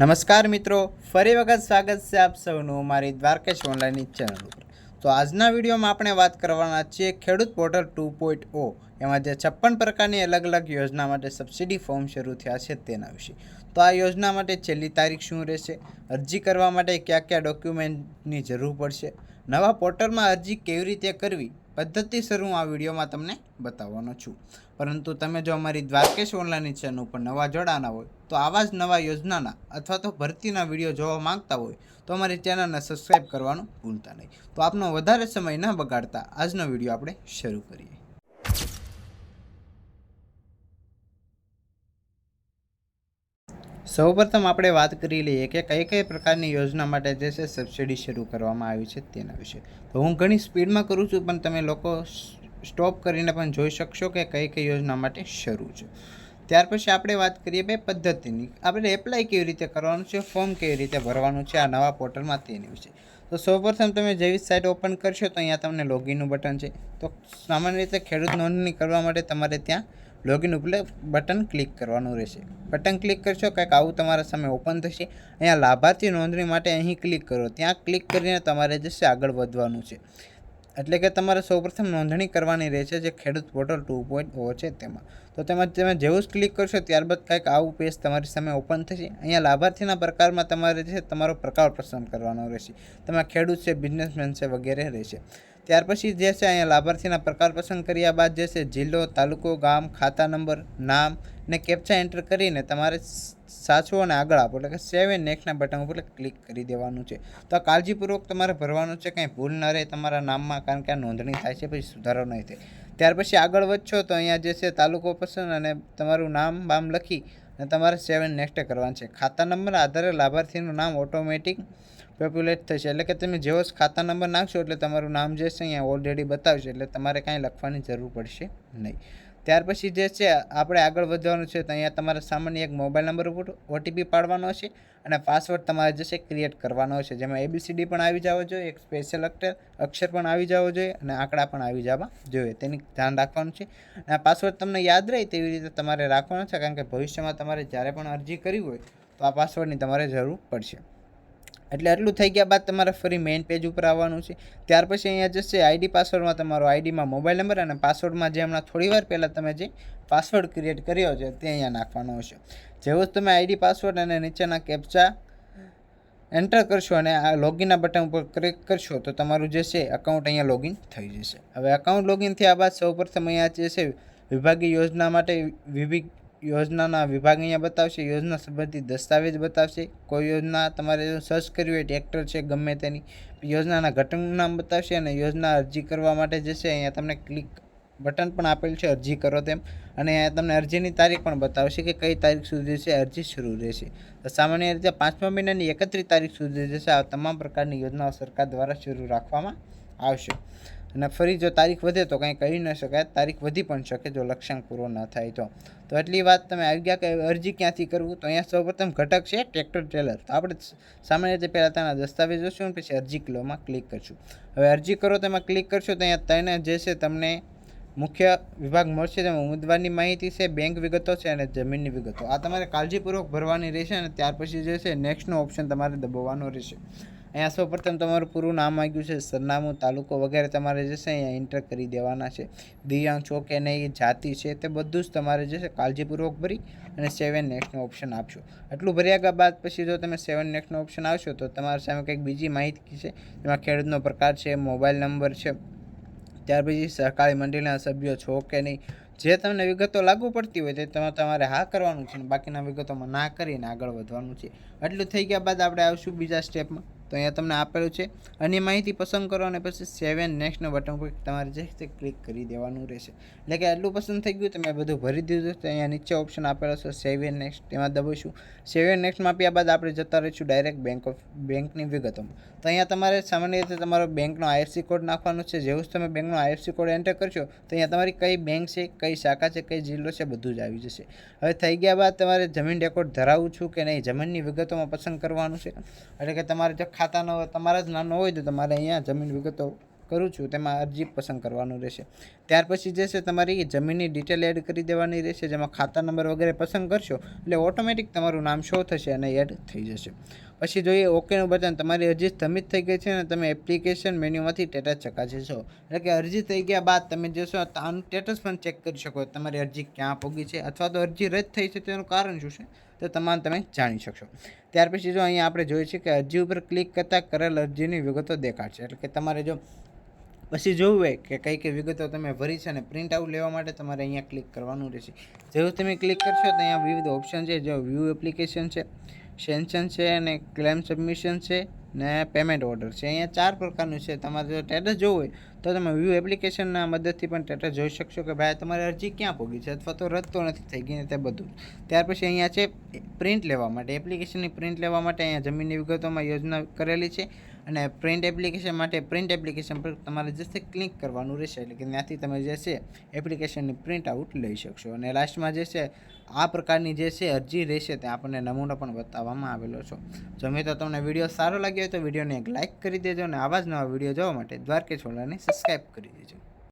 નમસ્કાર મિત્રો, ફરી વખત સ્વાગત છે આપ સૌનું મારી દ્વારકેશ ઓનલાઈનની ચેનલ ઉપર. તો આજના વિડીયોમાં આપણે વાત કરવાના છીએ ખેડૂત પોર્ટલ ટુ પોઈન્ટ ઓ, એમાં જે છપ્પન પ્રકારની અલગ અલગ યોજના માટે સબસિડી ફોર્મ શરૂ થયા છે તેના વિશે. તો આ યોજના માટે છેલ્લી તારીખ શું રહેશે, અરજી કરવા માટે કયા કયા ડોક્યુમેન્ટની જરૂર પડશે, નવા પોર્ટલમાં અરજી કેવી રીતે કરવી પદ્ધતિસર હું આ વિડીયોમાં તમને બતાવવાનો છું. પરંતુ તમે જો અમારી દ્વારકેશ ઓનલાઈન ચેનલ ઉપર નવા જોડાના હોય, તો આવા જ નવા યોજનાના અથવા તો ભરતીના વીડિયો જોવા માંગતા હોય, તો અમારી ચેનલને સબસ્ક્રાઈબ કરવાનું ભૂલતા નહીં. તો આપનો વધારે સમય ન બગાડતા, આજનો વીડિયો આપણે શરૂ કરીએ. સૌપ્રથમ આપણે વાત કરી લઈએ કે કઈ કઈ પ્રકારની યોજના માટે જે છે સબસિડી શરૂ કરવામાં આવી છે તેના વિશે. તો હું ઘણી સ્પીડમાં કરું છું, પણ તમે લોકો સ્ટોપ કરીને પણ જોઈ શકશો કે કઈ કઈ યોજના માટે શરૂ છે. ત્યાર પછી આપણે વાત કરીએ ભાઈ પદ્ધતિની. આપણે એપ્લાય કેવી રીતે કરવાનું છે ફોર્મ કેવી રીતે ભરવાનું છે, આ નવા પોર્ટલમાં તેની વિશે. તો સૌપ્રથમ તમે જેવી સાઇટ ઓપન કરશો તો અહીંયા તમને લોગિનનું બટન છે. તો સામાન્ય રીતે ખેડૂત નોંધણી કરવા માટે તમારે ત્યાં લોગિન ઉપર બટન ક્લિક કરવાનું રહેશે. બટન ક્લિક કરશો, કંઈક આવું તમારા સામે ઓપન થશે. અહીંયા લાભાર્થી નોંધણી માટે અહીં ક્લિક કરો. ત્યાં ક્લિક કરીને તમારે જશે આગળ વધવાનું છે. એટલે કે તમારે સૌપ્રથમ નોંધણી કરવાની રહેશે જે ખેડૂત પોર્ટલ ટુ પોઈન્ટ ઓ છે તેમાં. તો તેમાં તમે જેવું જ ક્લિક કરશો, ત્યારબાદ કંઈક આવું પેજ તમારી સામે ઓપન થશે. અહીંયા લાભાર્થીના પ્રકારમાં તમારે છે, તમારો પ્રકાર પસંદ કરવાનો રહેશે. તેમાં ખેડૂત છે, બિઝનેસમેન છે વગેરે રહેશે. ત્યાર પછી જે છે અહીંયા લાભાર્થીના પ્રકાર પસંદ કર્યા બાદ જે છે જિલ્લો, તાલુકો, ગામ, ખાતા નંબર, નામ ને કેપ્ચા એન્ટર કરીને તમારે સાચવો અને આગળ આપો. એટલે કે સેવ એન્ડ નેક્સ્ટના બટન ઉપર ક્લિક કરી દેવાનું છે. તો આ કાળજીપૂર્વક તમારે ભરવાનું છે, કંઈ ભૂલ ન રહે તમારા નામમાં, કારણ કે આ નોંધણી થાય છે, પછી સુધારો નહીં થાય. ત્યાર પછી આગળ વધશો તો અહીંયા જે છે તાલુકો પસંદ અને તમારું નામ બામ લખી અને તમારે સેવ એન્ડ નેક્સ્ટ કરવાનું છે. ખાતા નંબર આધારે લાભાર્થીનું નામ ઓટોમેટિક પોપ્યુલેટ થશે. એટલે કે તમે જેવો ખાતા નંબર નાખશો એટલે તમારું નામ જે છે અહીંયા ઓલરેડી બતાવશે. એટલે તમારે કાંઈ લખવાની જરૂર પડશે નહીં. ત્યાર પછી જે છે, આપણે આગળ વધવાનું છે, તો અહીંયા તમારે સામાન્ય એક મોબાઈલ નંબર ઉપર ઓટીપી પાડવાનો છે અને પાસવર્ડ તમારે જે છે ક્રિએટ કરવાનો છે જેમાં એબીસીડી પણ આવી જવો જોઈએ, એક સ્પેશિયલ અક્ષર અક્ષર પણ આવી જવો જોઈએ અને આંકડા પણ આવી જવા જોઈએ. તેની ધ્યાન રાખવાનું છે. અને પાસવર્ડ તમને યાદ રહે તેવી રીતે તમારે રાખવાનો છે, કારણ કે ભવિષ્યમાં તમારે જ્યારે પણ અરજી કરવી હોય તો આ પાસવર્ડની તમારે જરૂર પડશે. એટલે આટલું થઈ ગયા બાદ તમારે ફરી મેઇન પેજ ઉપર આવવાનું છે. ત્યાર પછી અહીંયા જશે આઈડી પાસવર્ડમાં તમારો આઈડીમાં મોબાઈલ નંબર અને પાસવર્ડમાં જે હમણાં થોડી વાર પહેલાં તમે જે પાસવર્ડ ક્રિએટ કર્યો છે તે અહીંયા નાખવાનો હશે. જેવો જ તમે આઈડી પાસવર્ડ અને નીચેના કેપ્ચા એન્ટર કરશો અને આ લોગિનના બટન ઉપર ક્લિક કરશો તો તમારું જે છે અકાઉન્ટ અહીંયા લોગિન થઈ જશે. હવે અકાઉન્ટ લોગિન થયા બાદ સૌપ્રથમ અહીંયા જે છે વિભાગીય યોજના માટે વિવિધ યોજનાના વિભાગ અહીંયા બતાવશે, યોજના સંબંધિત દસ્તાવેજ બતાવશે. કોઈ યોજના તમારે સર્ચ કરવી હોય, ટ્રેક્ટર છે, ગમે તેની, યોજનાના ઘટકનું નામ બતાવશે અને યોજના અરજી કરવા માટે જે છે, અહીંયા તમને ક્લિક બટન પણ આપેલ છે, અરજી કરો તેમ. અને અહીંયા તમને અરજીની તારીખ પણ બતાવશે કે કઈ તારીખ સુધી છે, અરજી શરૂ રહેશે. સામાન્ય રીતે પાંચમા મહિનાની એકત્રીસ તારીખ સુધી જશે આ તમામ પ્રકારની યોજનાઓ સરકાર દ્વારા શરૂ રાખવામાં આવશે. અને ફરી જો તારીખ વધે તો કંઈ કહી ન શકાય, તારીખ વધી પણ શકે જો લક્ષ્યાંક પૂરો ન થાય તો. તો એટલી વાત તમે આવી ગયા કે અરજી ક્યાંથી કરવું? તો અહીંયા સૌપ્રથમ ઘટક છે ટ્રેક્ટર ટ્રેલર. તો આપણે સામાન્ય રીતે પહેલાં તેના દસ્તાવેજ જોશું અને પછી અરજી કિલોમાં ક્લિક કરશું. હવે અરજી કરો, તેમાં ક્લિક કરશો તો અહીંયા તેને જે છે તમને મુખ્ય વિભાગ મળશે, તેમાં ઉમેદવારની માહિતી છે, બેંક વિગતો છે અને જમીનની વિગતો. આ તમારે કાળજીપૂર્વક ભરવાની રહેશે અને ત્યાર પછી જે છે નેક્સ્ટનો ઓપ્શન તમારે દબાવવાનો રહેશે. અહીંયા સૌ પ્રથમ તમારું પૂરું નામ આવ્યું છે, સરનામું, તાલુકો વગેરે તમારે જે છે અહીંયા એન્ટર કરી દેવાના છે. દિવ્યાંગ છો કે નહીં, જાતિ છે, તે બધું જ તમારે જે છે કાળજીપૂર્વક ભરી અને સેવન નેક્સ્ટનો ઓપ્શન આપશો આટલું ભર્યા બાદ પછી જો તમે સેવન નેક્સ્ટનો ઓપ્શન આવશો તો તમારી સામે કંઈક બીજી માહિતી છે. જેમાં ખેડૂતનો પ્રકાર છે મોબાઈલ નંબર છે. ત્યાર પછી સહકારી મંડળીના સભ્યો છો કે નહીં, જે તમને વિગતો લાગુ પડતી હોય તે તમે તમારે હા કરવાનું છે બાકીના વિગતોમાં ના કરીને આગળ વધવાનું છે. આટલું થઈ ગયા બાદ આપણે આવશું બીજા સ્ટેપમાં તો અહીંયા તમને આપેલું છે. અને માહિતી પસંદ કરો અને પછી સેવન નેક્સ્ટનો બટન પર તમારે જે ક્લિક કરી દેવાનું રહેશે. એટલે કે આટલું પસંદ થઈ ગયું તમે બધું ભરી દીધું તો અહીંયા નીચે ઓપ્શન આપેલો છે સેવન નેક્સ્ટ તેમાં દબાવીશું. સેવન નેક્સ્ટમાં આપ્યા બાદ આપણે જતા રહીશું ડાયરેક્ટ બેંક ઓફ બેંકની વિગતોમાં. તો અહીંયા તમારે સામાન્ય રીતે તમારો બેંકનો આઈએફસી કોડ નાખવાનો છે. જેવું જ તમે બેંકનો આઈએફસી કોડ એન્ટર કરશો, તો અહીંયા તમારી કઈ બેંક છે, કઈ શાખા છે, કઈ જિલ્લો છે, બધું જ આવી જશે. હવે થઈ ગયા બાદ તમારે જમીન રેકોર્ડ ધરાવું છું કે નહીં, જમીનની વિગતોમાં પસંદ કરવાનું છે. એટલે કે તમારે જો ખાતાનો તમારા જ નાનો હોય તો તમારે અહીંયા જમીન વિગતો કરું છું, તેમાં અરજી પસંદ કરવાનું રહેશે. ત્યાર પછી જે છે, તમારી જમીનની ડિટેલ એડ કરી દેવાની રહેશે, જેમાં ખાતા નંબર વગેરે પસંદ કરશો, એટલે ઓટોમેટિક તમારું નામ શો થશે અને એડ થઈ જશે. પછી જોઈએ ઓકેનું બટન. તમારી અરજી સ્થમિત થઈ ગઈ છે અને તમે એપ્લિકેશન મેન્યુમાંથી સ્ટેટસ ચકાસી છો એટલે કે અરજી થઈ ગયા બાદ તમે જશો તો આનું સ્ટેટસ પણ ચેક કરી શકો. તમારી અરજી ક્યાં પહોંચી છે અથવા તો અરજી રદ થઈ છે તેનું કારણ શું છે, તો તમામ તમે જાણી શકશો. ત્યાર પછી જો અહીંયા આપણે જોઈએ છીએ કે અરજી ઉપર ક્લિક કરતાં કરેલ અરજીની વિગતો દેખાડશે. એટલે કે તમારે જો પછી જોવું હોય કે કઈ કઈ વિગતો તમે ભરી છે અને પ્રિન્ટ આઉટ લેવા માટે તમારે અહીંયા ક્લિક કરવાનું રહેશે. જેવું તમે ક્લિક કરશો તો અહીંયા વિવિધ ઓપ્શન છે, જો વ્યૂ એપ્લિકેશન છે સેન્શન છે અને ક્લેમ સબમિશન છે ને પેમેન્ટ ઓર્ડર છે. અહીંયા ચાર પ્રકારનું છે. તમારે જો ટેટસ જોવું હોય તો તમે વ્યૂ એપ્લિકેશનના મદદથી પણ ટેટસ જોઈ શકશો કે ભાઈ તમારી અરજી ક્યાં પહોંચી છે અથવા તો રદ તો નથી થઈ ગઈ ને તે બધું. ત્યાર પછી અહીંયા છે પ્રિન્ટ લેવા માટે. એપ્લિકેશનની પ્રિન્ટ લેવા માટે અહીંયા જમીનની વિગતોમાં યોજના કરેલી છે. અને પ્રિન્ટ એપ્લિકેશન માટે પ્રિન્ટ એપ્લિકેશન પર તમારે જશે ક્લિક કરવાનું રહેશે. એટલે કે ત્યાંથી તમે જે છે એપ્લિકેશનની પ્રિન્ટ આઉટ લઈ શકશો. અને લાસ્ટમાં જે છે આ પ્રકારની જે છે અરજી રહેશે તે આપણને નમૂનો પણ બતાવવામાં આવેલો છે. જો મિત્રો તમને વીડિયો સારો લાગ્યો હોય તો વિડીયોને એક લાઇક કરી દેજો અને આવા જ નવા વીડિયો જોવા માટે દ્વારકે વાળાને સબસ્ક્રાઈબ કરી દેજો.